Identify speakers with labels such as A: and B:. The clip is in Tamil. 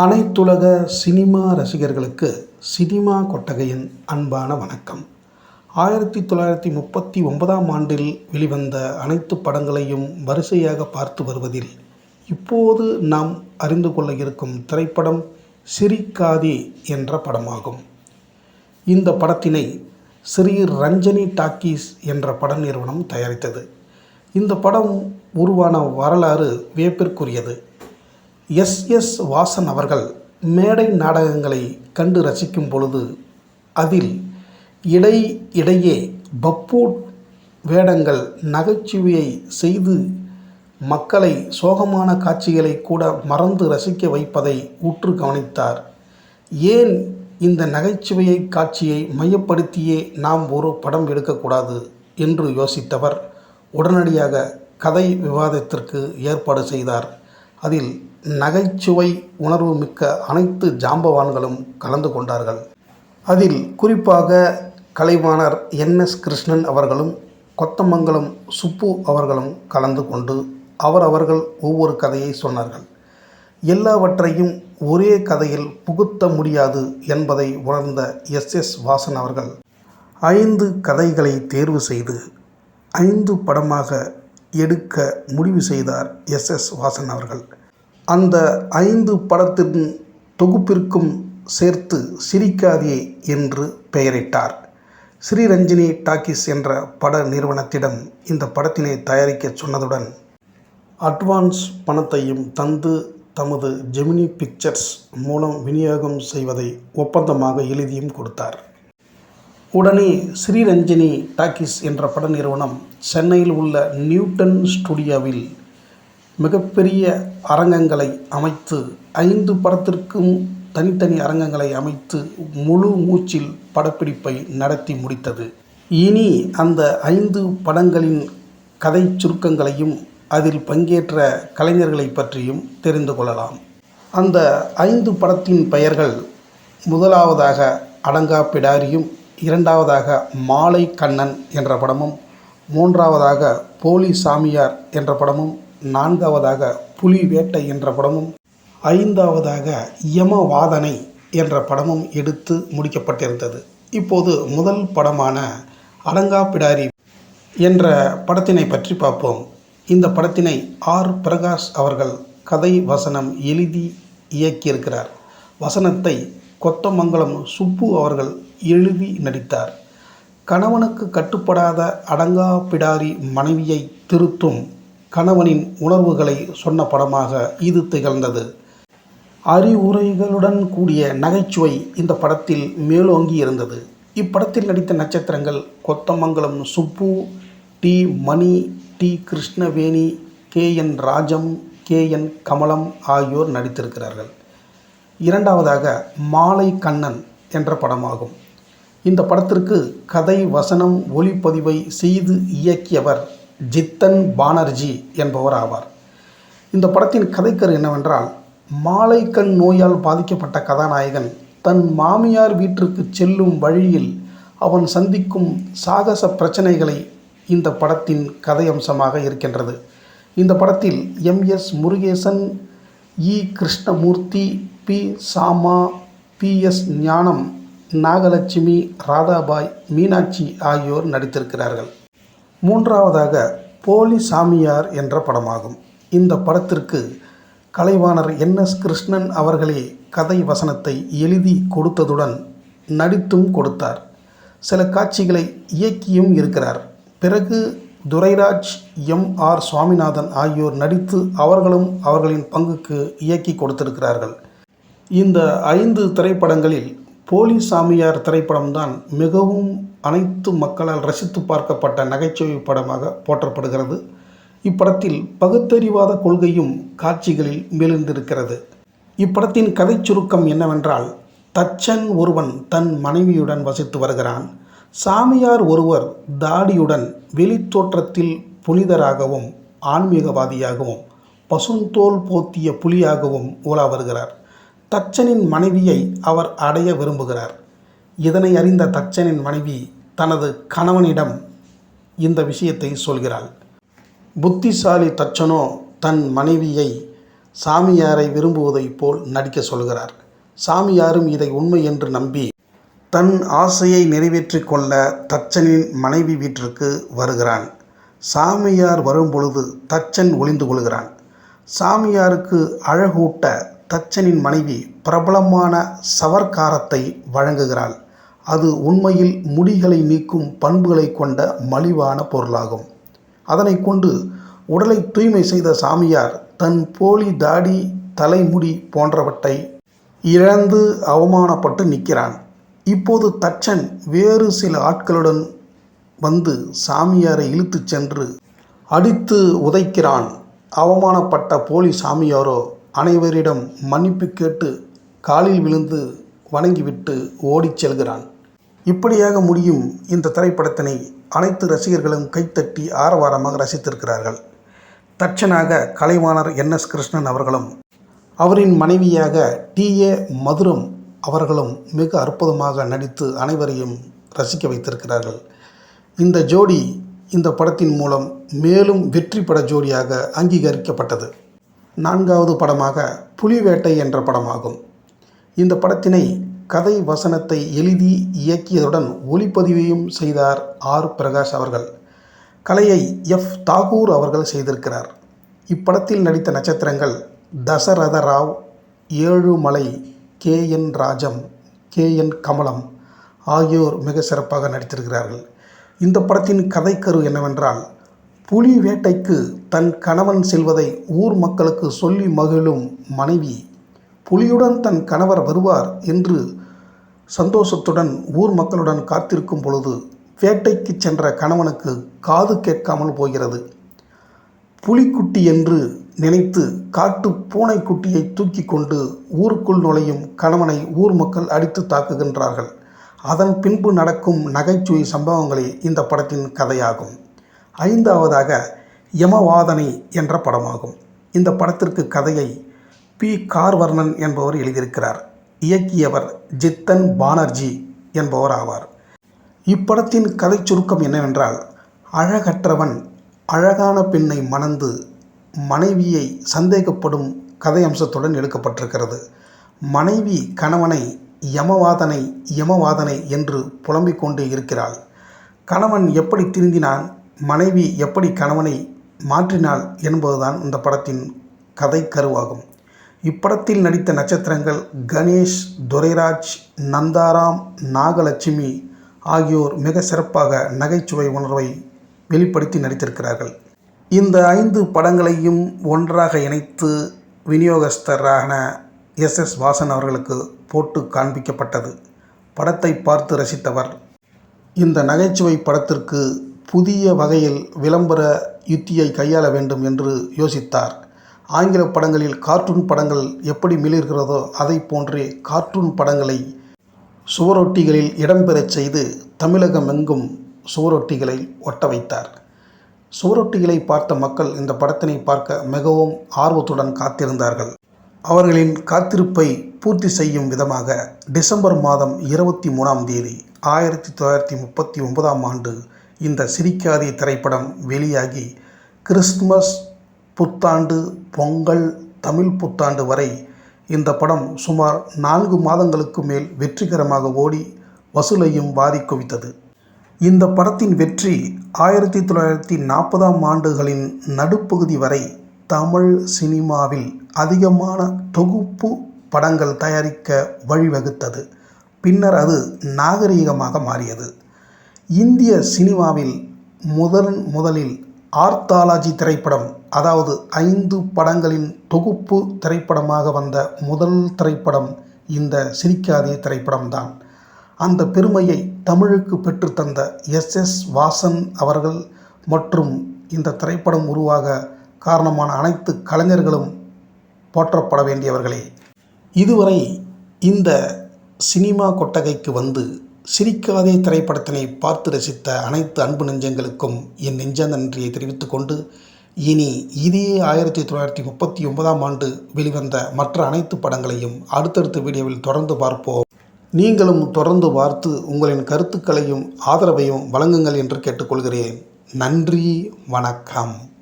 A: அனைத்துலக சினிமா ரசிகர்களுக்கு சினிமா கொட்டகையின் அன்பான வணக்கம். ஆயிரத்தி தொள்ளாயிரத்தி முப்பத்தி ஒன்பதாம் ஆண்டில் வெளிவந்த அனைத்து படங்களையும் வரிசையாக பார்த்து வருவதில் இப்போது நாம் அறிந்து கொள்ள இருக்கும் திரைப்படம் சிரிக்காதே என்ற படமாகும். இந்த படத்தினை ஸ்ரீ ரஞ்சனி டாக்கீஸ் என்ற பட நிறுவனம் தயாரித்தது. இந்த படம் உருவான வரலாறு வியப்பிற்குரியது. எஸ் எஸ் வாசன் அவர்கள் மேடை நாடகங்களை கண்டு ரசிக்கும் பொழுது அதில் இடை இடையே பப்பூட் வேடங்கள் நகைச்சுவையை செய்து மக்களை சோகமான காட்சிகளை கூட மறந்து ரசிக்க வைப்பதை உற்று கவனித்தார். ஏன் இந்த நகைச்சுவையை காட்சியை மையப்படுத்தியே நாம் ஒரு படம் எடுக்கக்கூடாது என்று யோசித்தவர். உடனடியாக கதை விவாதத்திற்கு ஏற்பாடு செய்தார். அதில் நகைச்சுவை உணர்வு மிக்க அனைத்து ஜாம்பவான்களும் கலந்து கொண்டார்கள். அதில் குறிப்பாக கலைவாணர் என். எஸ். கிருஷ்ணன் அவர்களும் கொத்தமங்கலம் சுப்பு அவர்களும் கலந்து கொண்டு அவரவர்கள் ஒவ்வொரு கதையை சொன்னார்கள். எல்லாவற்றையும் ஒரே கதையில் புகுத்த முடியாது என்பதை உணர்ந்த எஸ். எஸ். வாசன் அவர்கள் ஐந்து கதைகளை தேர்வு செய்து ஐந்து படமாக எடுக்க முடிவு செய்தார் எஸ். எஸ். வாசன் அவர்கள். அந்த ஐந்து படத்தின் தொகுப்பிற்கும் சேர்த்து சிரிக்காதே என்று பெயரிட்டார். ஸ்ரீரஞ்சினி டாக்கீஸ் என்ற பட நிறுவனத்திடம் இந்த படத்தினை தயாரிக்க சொன்னதுடன் அட்வான்ஸ் பணத்தையும் தந்து தமது ஜெமினி பிக்சர்ஸ் மூலம் விநியோகம் செய்வதை ஒப்பந்தமாக எழுதியும் கொடுத்தார். உடனே ஸ்ரீரஞ்சனி டாக்கீஸ் என்ற பட நிறுவனம் சென்னையில் உள்ள நியூட்டன் ஸ்டுடியோவில் மிகப்பெரிய அரங்கங்களை அமைத்து ஐந்து படத்திற்கும் தனித்தனி அரங்கங்களை அமைத்து முழு மூச்சில் படப்பிடிப்பை நடத்தி முடித்தது. இனி அந்த ஐந்து படங்களின் கதை சுருக்கங்களையும் அதில் பங்கேற்ற கலைஞர்களை பற்றியும் தெரிந்து கொள்ளலாம். அந்த ஐந்து படத்தின் பெயர்கள் முதலாவதாக அடங்கா பிடாரியும் இரண்டாவதாக மாலை கண்ணன் என்ற படமும் மூன்றாவதாக போலி சாமியார் என்ற படமும் நான்காவதாக புலி வேட்டை என்ற படமும் ஐந்தாவதாக யமவாதனை என்ற படமும் எடுத்து முடிக்கப்பட்டிருந்தது. இப்போது முதல் படமான அடங்கா பிடாரி என்ற படத்தினை பற்றி பார்ப்போம். இந்த படத்தினை ஆர். பிரகாஷ் அவர்கள் கதை வசனம் எழுதி இயக்கியிருக்கிறார். வசனத்தை கொத்தமங்கலம் சுப்பு அவர்கள் எழுதி நடித்தார். கணவனுக்கு கட்டுப்படாத அடங்கா பிடாரி மனைவியை திருத்தும் கணவனின் உணர்வுகளை சொன்ன படமாக இது திகழ்ந்தது. அறிவுரைகளுடன் கூடிய நகைச்சுவை இந்த படத்தில் மேலோங்கி இருந்தது இப்படத்தில் நடித்த நட்சத்திரங்கள் Kothamangalam Subbu T. Mani T. Krishnaveni K. N. Rajam K. N. Kamalam ஆகியோர் நடித்திருக்கிறார்கள். இரண்டாவதாக மாலை கண்ணன் என்ற படமாகும். இந்த படத்திற்கு கதை வசனம் ஒளிப்பதிவை செய்து இயக்கியவர் ஜித்தன் பானர்ஜி என்பவர் ஆவார் இந்த படத்தின் கதைக்கரு என்னவென்றால் மாலைக்கண் நோயால் பாதிக்கப்பட்ட கதாநாயகன் தன் மாமியார் வீட்டிற்கு செல்லும் வழியில் அவன் சந்திக்கும் சாகச பிரச்சனைகளை இந்த படத்தின் கதை அம்சமாக இருக்கின்றது. இந்த படத்தில் M S Murugesan E Krishnamoorthy P Sama P S Gnanam Nagalakshmi Radhabai Meenakshi ஆகியோர் நடித்திருக்கிறார்கள். மூன்றாவதாக போலி சாமியார் என்ற படமாகும். இந்த படத்திற்கு கலைவாணர் என். எஸ். கிருஷ்ணன் அவர்களே கதை வசனத்தை எழுதி கொடுத்ததுடன் நடித்தும் கொடுத்தார். சில காட்சிகளை இயக்கியும் இருக்கிறார். பிறகு துரைராஜ் எம். ஆர். சுவாமிநாதன் ஆகியோர் நடித்து அவர்களும் அவர்களின் பங்குக்கு இயக்கி கொடுத்திருக்கிறார்கள். இந்த ஐந்து திரைப்படங்களில் போலி சாமியார் திரைப்படம்தான் மிகவும் அனைத்து மக்களால் ரசித்து பார்க்கப்பட்ட நகைச்சுவை படமாக போற்றப்படுகிறது. இப்படத்தில் பகுத்தறிவாத கொள்கையும் காட்சிகளில் மிளிர்ந்திருக்கிறது இப்படத்தின் கதை சுருக்கம் என்னவென்றால் தச்சன் ஒருவன் தன் மனைவியுடன் வசித்து வருகிறான். சாமியார் ஒருவர் தாடியுடன் வெளித்தோற்றத்தில் புனிதராகவும் ஆன்மீகவாதியாகவும் பசுந்தோல் போத்திய புலியாகவும் உலா வருகிறார். தச்சனின் மனைவியை அவர் அடைய விரும்புகிறார். இதனை அறிந்த தச்சனின் மனைவி தனது கணவனிடம் இந்த விஷயத்தை சொல்கிறாள். புத்திசாலி தச்சனோ தன் மனைவியை சாமியாரை விரும்புவதைப் போல் நடிக்க சொல்கிறார். சாமியாரும் இதை உண்மை என்று நம்பி தன் ஆசையை நிறைவேற்றி கொள்ள தச்சனின் மனைவி வீட்டிற்கு வருகிறான். சாமியார் வரும்பொழுது தச்சன் ஒளிந்து கொள்கிறான். சாமியாருக்கு அழகூட்ட தச்சனின் மனைவி பிரபலமான சவர்க்காரத்தை வழங்குகிறாள். அது உண்மையில் முடிகளை நீக்கும் பண்புகளை கொண்ட மலிவான பொருளாகும். அதனை கொண்டு உடலை தூய்மை செய்த சாமியார் தன் போலி தாடி தலைமுடி போன்றவற்றை இழந்து அவமானப்பட்டு நிற்கிறான். இப்போது தச்சன் வேறு சில ஆட்களுடன் வந்து சாமியாரை இழுத்துச் சென்று அடித்து உதைக்கிறான். அவமானப்பட்ட போலி சாமியாரோ அனைவரிடம் மன்னிப்பு கேட்டு காலில் விழுந்து வணங்கிவிட்டு ஓடிச் செல்கிறான். இப்படியாக முடியும் இந்த திரைப்படத்தினை அனைத்து ரசிகர்களும் கைத்தட்டி ஆரவாரமாக ரசித்திருக்கிறார்கள். தட்சனாக கலைவாணர் என். எஸ். கிருஷ்ணன் அவர்களும் அவரின் மனைவியாக டி. ஏ. மதுரம் அவர்களும் மிக அற்புதமாக நடித்து அனைவரையும் ரசிக்க வைத்திருக்கிறார்கள். இந்த ஜோடி இந்த படத்தின் மூலம் மேலும் வெற்றி பட ஜோடியாக அங்கீகரிக்கப்பட்டது. நான்காவது படமாக புலிவேட்டை என்ற படமாகும். இந்த படத்தினை கதை வசனத்தை எழுதி இயக்கியதுடன் ஒளிப்பதிவையும் செய்தார் ஆர். பிரகாஷ் அவர்கள். கலையை எஃப். தாகூர் அவர்கள் செய்திருக்கிறார். இப்படத்தில் நடித்த நட்சத்திரங்கள் Dasaratha Rao Ezhumalai K. N. Rajam K. N. Kamalam ஆகியோர் மிக சிறப்பாக நடித்திருக்கிறார்கள். இந்த படத்தின் கதைக்கரு என்னவென்றால் புலி வேட்டைக்கு தன் கணவன் செல்வதை ஊர் மக்களுக்கு சொல்லி மகிழும் மனைவி புலியுடன் தன் கணவர் வருவார் என்று சந்தோஷத்துடன் ஊர் மக்களுடன் காத்திருக்கும் பொழுது வேட்டைக்கு சென்ற கணவனுக்கு காது கேட்காமல் போகிறது. புலிக்குட்டி என்று நினைத்து காட்டு பூனைக்குட்டியை தூக்கி கொண்டு ஊருக்குள் நுழையும் கணவனை ஊர் மக்கள் அடித்து தாக்குகின்றார்கள். அதன் பின்பு நடக்கும் நகைச்சுவை சம்பவங்களே இந்த படத்தின் கதையாகும். ஐந்தாவதாக யமவாதனை என்ற படமாகும். இந்த படத்திற்கு கதையை பி. கார்வர்ணன் என்பவர் எழுதியிருக்கிறார். இயக்கியவர் ஜித்தன் பானர்ஜி என்பவர் ஆவார் இப்படத்தின் கதை சுருக்கம் என்னவென்றால் அழகற்றவன் அழகான பெண்ணை மணந்து மனைவியை சந்தேகப்படும் கதை அம்சத்துடன் எடுக்கப்பட்டிருக்கிறது. மனைவி கணவனை யமவாதனை யமவாதனை என்று புலம்பிக் கொண்டே இருக்கிறாள். கணவன் எப்படி திருந்தினான் மனைவி எப்படி கணவனை மாற்றினாள் என்பதுதான் இந்த படத்தின் கதை கருவாகும். இப்படத்தில் நடித்த நட்சத்திரங்கள் கணேஷ் துரைராஜ் நந்தாராம் நாகலட்சுமி ஆகியோர் மிக சிறப்பாக நகைச்சுவை உணர்வை வெளிப்படுத்தி நடித்திருக்கிறார்கள். இந்த ஐந்து படங்களையும் ஒன்றாக இணைத்து விநியோகஸ்தரான எஸ். எஸ். வாசன் அவர்களுக்கு போட்டு காண்பிக்கப்பட்டது. படத்தை பார்த்து ரசித்தவர். இந்த நகைச்சுவை படத்திற்கு புதிய வகையில் விளம்பர யுத்தியை கையாள வேண்டும் என்று யோசித்தார். ஆங்கில படங்களில் கார்ட்டூன் படங்கள் எப்படி மிளிர்கிறதோ அதை போன்றே கார்ட்டூன் படங்களை சுவரொட்டிகளில் இடம்பெறச் செய்து தமிழகம் எங்கும் சுவரொட்டிகளை ஒட்ட வைத்தார். சுவரொட்டிகளை பார்த்த மக்கள் இந்த படத்தினை பார்க்க மிகவும் ஆர்வத்துடன் காத்திருந்தார்கள். அவர்களின் காத்திருப்பை பூர்த்தி செய்யும் விதமாக டிசம்பர் மாதம் இருபத்தி மூணாம் தேதி ஆயிரத்தி தொள்ளாயிரத்தி முப்பத்தி ஒன்பதாம் ஆண்டு இந்த சிரிக்காதே திரைப்படம் வெளியாகி கிறிஸ்துமஸ் புத்தாண்டு பொங்கல் தமிழ் புத்தாண்டு வரை இந்த படம் சுமார் நான்கு மாதங்களுக்கு மேல் வெற்றிகரமாக ஓடி வசூலையும் வாரி குவித்தது. இந்த படத்தின் வெற்றி ஆயிரத்தி தொள்ளாயிரத்தி நாற்பதாம் ஆண்டுகளின் நடுப்பகுதி வரை தமிழ் சினிமாவில் அதிகமான தொகுப்பு படங்கள் தயாரிக்க வழிவகுத்தது. பின்னர் அது நாகரீகமாக மாறியது. இந்திய சினிமாவில் முதன் முதலில் ஆர்த்தாலஜி திரைப்படம் அதாவது ஐந்து படங்களின் தொகுப்பு திரைப்படமாக வந்த முதல் திரைப்படம் இந்த சிரிக்காதே திரைப்படம்தான். அந்த பெருமையை தமிழுக்கு பெற்றுத்தந்த எஸ். எஸ். வாசன் அவர்கள் மற்றும் இந்த திரைப்படம் உருவாக காரணமான அனைத்து கலைஞர்களும் போற்றப்பட வேண்டியவர்களே. இதுவரை இந்த சினிமா கொட்டகைக்கு வந்து சிரிக்காதே திரைப்படத்தினை பார்த்து ரசித்த அனைத்து அன்பு நெஞ்சங்களுக்கும் என் நெஞ்ச நன்றியை தெரிவித்துக்கொண்டு இனி இதே ஆயிரத்தி தொள்ளாயிரத்தி முப்பத்தி ஒன்பதாம் ஆண்டு வெளிவந்த மற்ற அனைத்து படங்களையும் அடுத்தடுத்த வீடியோவில் தொடர்ந்து பார்ப்போம். நீங்களும் தொடர்ந்து பார்த்து உங்களின் கருத்துக்களையும் ஆதரவையும் வழங்குங்கள் என்று கேட்டுக்கொள்கிறேன். நன்றி வணக்கம்.